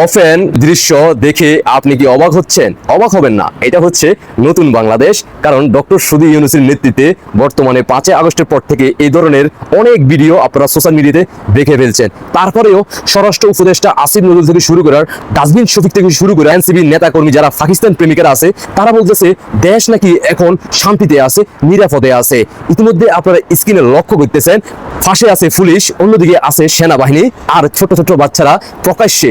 Often দৃশ্য দেখে আপনি কি অবাক হচ্ছেন? অবাক হবেন না। এটা হচ্ছে নতুন বাংলাদেশ, কারণ ডক্টর সুদী ইউনুসের নেতৃত্বে বর্তমানে পাঁচই আগস্টের পর থেকে এই ধরনের অনেক ভিডিও আপনারা সোশ্যাল মিডিয়াতে দেখে ফেলছেন। তারপরেও স্বরাষ্ট্র উপদেষ্টা আসিফ নজরুল থেকে শুরু করার ডাস্টবিন শফিক থেকে শুরু করে এনসিবি নেতাকর্মী যারা পাকিস্তান প্রেমিকারা আছে, তারা বলতেছে, দেশ নাকি এখন শান্তিতে আছে, নিরাপদে আছে। ইতিমধ্যে আপনারা স্ক্রিনে লক্ষ্য করতেছেন ফাঁসে আছে পুলিশ, অন্যদিকে আছে সেনাবাহিনী, আর ছোট ছোট বাচ্চারা প্রকাশ্যে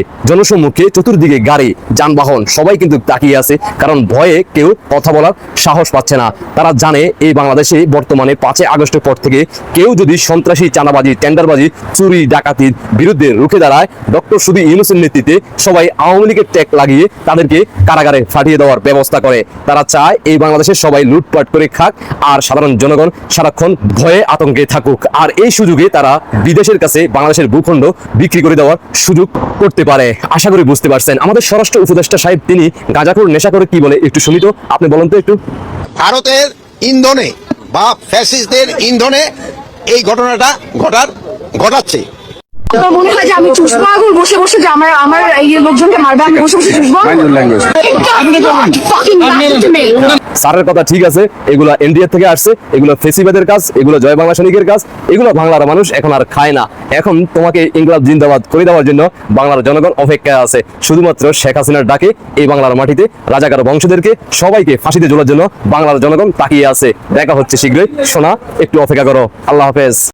জনসম্মুখে চতুর্দিকে গাড়ি, যানবাহন, সবাই কিন্তু তাকিয়ে আছে, কারণ ভয়ে কেউ কথা বলার সাহস পাচ্ছে না। তারা জানে এই বাংলাদেশে বর্তমানে পাঁচই আগস্টের পর থেকে কেউ যদি সন্ত্রাসী, চাঁদাবাজি, টেন্ডারবাজি, চুরি, ডাকাতির বিরুদ্ধে রুখে দাঁড়ায়, ডক্টর সুদী ইউনুসের নেতৃত্বে সবাই আওয়ামী লীগের ট্যাগ লাগিয়ে তাদেরকে কারাগারে ফাটিয়ে দেওয়ার ব্যবস্থা করে। তারা চায় এই বাংলাদেশের সবাই লুটপাট করে খাক আর সাধারণ জনগণ সারাক্ষণ ভয়ে আতঙ্কে থাকুক। আর এই সুযোগে তারা বিদেশের কাছে বাংলাদেশের ভূখণ্ড বিক্রি করে দেওয়ার সুযোগ করতে পারে। আশা করি বুঝতে পারছেন। আমাদের স্বরাষ্ট্র উপদেষ্টা সাহেব, তিনি গাঁজাখোর নেশা করে কি বলে একটু শুনিত আপনি বলেন তো একটু। ভারতের ইন্ধনে বা ফ্যাসিস্টদের ইন্ধনে এই ঘটনাটা ঘটার, ঘটাচ্ছে। আমার মনে হয় যে আমি চুষবো আগুন বসে বসে যে আমার আমার এই লোকজনকে মারবে আমি বসে বসে চুষবো Fucking back to me. স্যারের কথা ঠিক আছে এগুলো এনডিএ থেকে আসছে এগুলো ফেসিবাদের কাজ এগুলো জয় বাংলা সৈনিকের কাজ এগুলো বাংলার মানুষ এখন আর খায় না। এখন তোমাকে ইংলাব জিন্দাবাদ করে দেওয়ার জন্য বাংলার জনগণ অপেক্ষায় আছে। শুধুমাত্র শেখ হাসিনার ডাকে এই বাংলার মাটিতে রাজাকার বংশদেরকে সবাইকে ফাঁসিতে জোলার জন্য বাংলার জনগণ তাকিয়ে আছে। দেখা হচ্ছে শীঘ্রই। শোনা একটু অপেক্ষা করো। আল্লাহ হাফেজ।